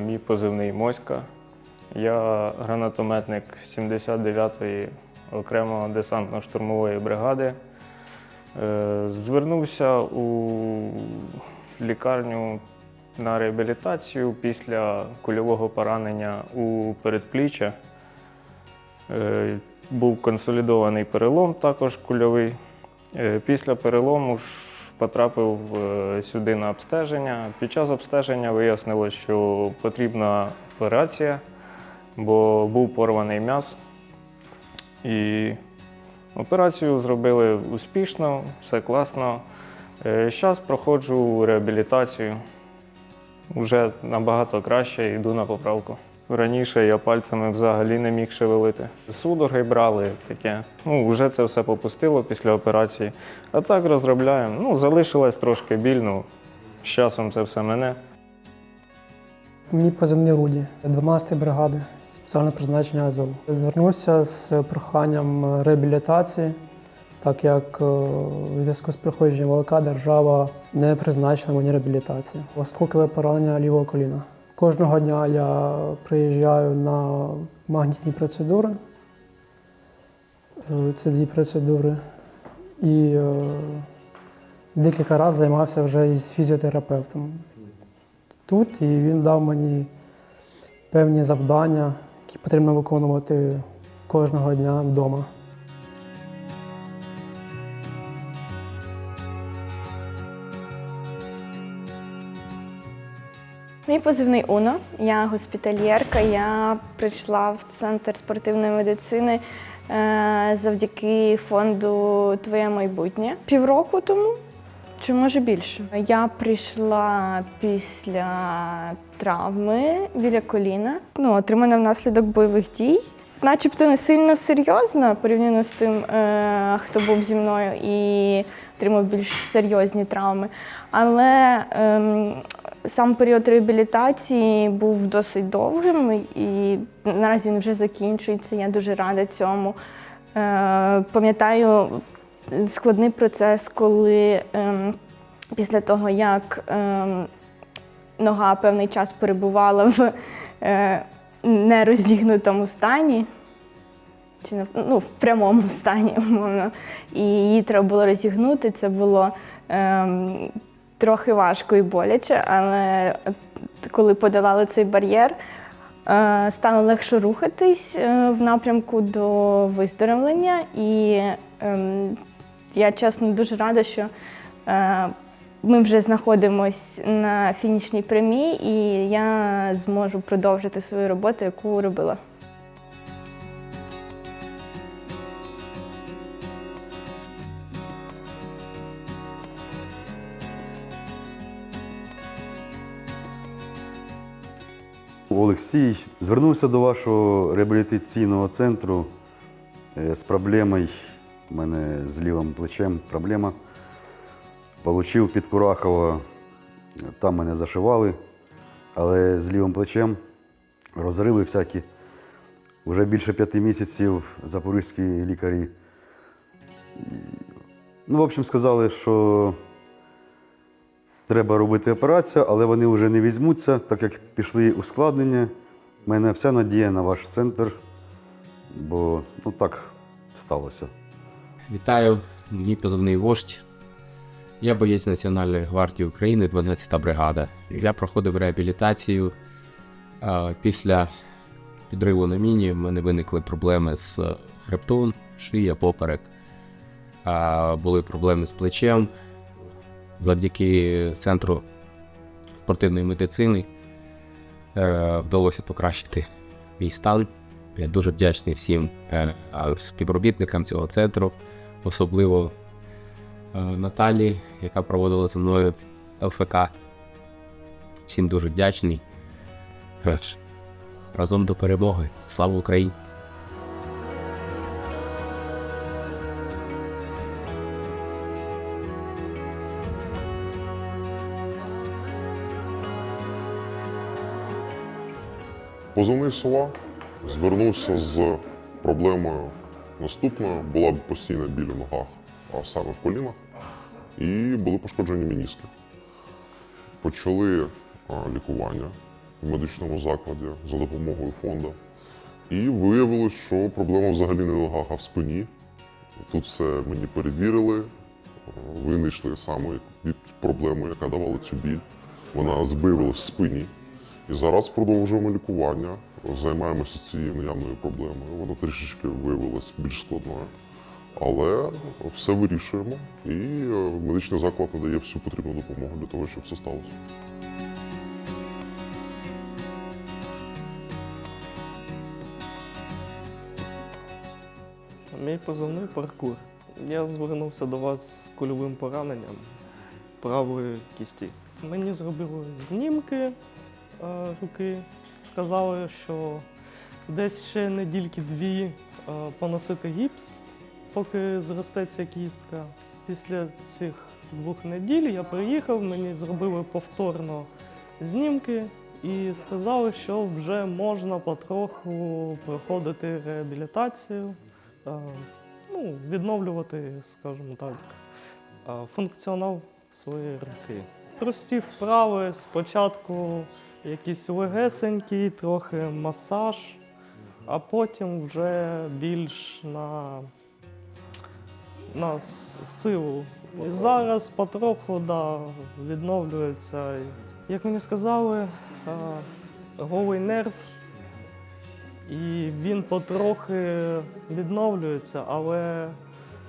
Мій позивний Моська. Я гранатометник 79-ї окремого десантно-штурмової бригади. Е, Звернувся у лікарню на реабілітацію після кульового поранення у передпліччя. Е, Був консолідований перелом, також кульовий. Е, Після перелому ж потрапив е, сюди на обстеження. Під час обстеження вияснилось, що потрібна операція, бо був порваний м'яз. І операцію зробили успішно, все класно. Зараз проходжу реабілітацію. Уже набагато краще йду на поправку. Раніше я пальцями взагалі не міг шевелити. Судороги брали таке. Ну, вже це все попустило після операції. А так розробляємо. Ну, залишилась трошки біль, ну, з часом це все мене. Мій позивний Руді, 12-ї бригади, спеціальне призначення Азов. Звернувся з проханням реабілітації, так як е, у зв'язку з проходженням ВЛК держава не призначила мені реабілітацію. Осколкове поранення лівого коліна. Кожного дня я приїжджаю на магнітні процедури. Е, Це дві процедури. І е, декілька разів займався вже із фізіотерапевтом тут, і він дав мені певні завдання, які потрібно виконувати кожного дня вдома. Мій позивний Уно. Я госпітальєрка. Я прийшла в центр спортивної медицини е, завдяки фонду Твоє майбутнє півроку тому. Чи може більше? Я прийшла після травми біля коліна, ну, отримана внаслідок бойових дій. Начебто не сильно серйозно порівняно з тим, е, хто був зі мною і отримав більш серйозні травми. Але ем, сам період реабілітації був досить довгим і наразі він вже закінчується. Я дуже рада цьому. Е, пам'ятаю складний процес, коли ем, після того, як ем, нога певний час перебувала в е, нерозігнутому стані, чи ну, в прямому стані, умовно, і її треба було розігнути. Це було ем, трохи важко і боляче, але коли подолали цей бар'єр, е, стало легше рухатись е, в напрямку до виздоровлення. І ем, я чесно дуже рада, що е, ми вже знаходимось на фінішній прямій, і я зможу продовжити свою роботу, яку робила. Олексій звернувся до вашого реабілітаційного центру е, з проблемою. У мене з лівим плечем проблема. Получив під Курахово, там мене зашивали, але з лівим плечем розриви всякі. Вже більше п'яти місяців запорізькі лікарі. Ну, в общем, сказали, що Треба робити операцію, але вони вже не візьмуться, так як пішли ускладнення. У мене вся надія на ваш центр, бо ну так сталося. Вітаю, мій позивний вождь. Я боєць Національної гвардії України, 12-та бригада. Я проходив реабілітацію. Після підриву на міні в мене виникли проблеми з хребтом, шия, поперек. Були проблеми з плечем. Завдяки центру спортивної медицини е, вдалося покращити мій стан. Я дуже вдячний всім е, співробітникам цього центру, особливо е, Наталі, яка проводила зі мною ЛФК. Всім дуже вдячний. Разом до перемоги. Слава Україні! Позивний сова звернувся з проблемою наступною. Була постійна біль у ногах, а саме в колінах, і були пошкоджені мініски. Почали лікування. в медичному закладі за допомогою фонду. І виявилось, що проблема взагалі не в ногах, а в спині. Тут все мені перевірили, винайшли саме проблему, яка давала цю біль. Вона виявилась в спині. І зараз продовжуємо лікування, займаємося цією наявною проблемою. Вона трішечки виявилась більш складною. Але все вирішуємо, і е, медичний заклад надає всю потрібну допомогу для того, щоб це сталося. Мій позивний паркур. Я звернувся до вас з кульовим пораненням правої кісті. Мені зробили знімки руки, сказали, що десь ще недільки-дві е, поносити гіпс, поки зростеться кістка. Після цих двох неділь я приїхав, мені зробили повторно знімки і сказали, що вже можна потроху проходити реабілітацію е, ну, відновлювати, скажімо так, е, функціонал своєї руки. Прості вправи, спочатку якісь легесенький, трохи масаж, а потім вже більш на, на силу. І зараз потроху да, відновлюється. Як мені сказали, голий нерв і він потрохи відновлюється, але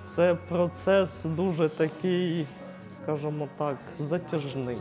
це процес дуже такий, скажімо так, затяжний.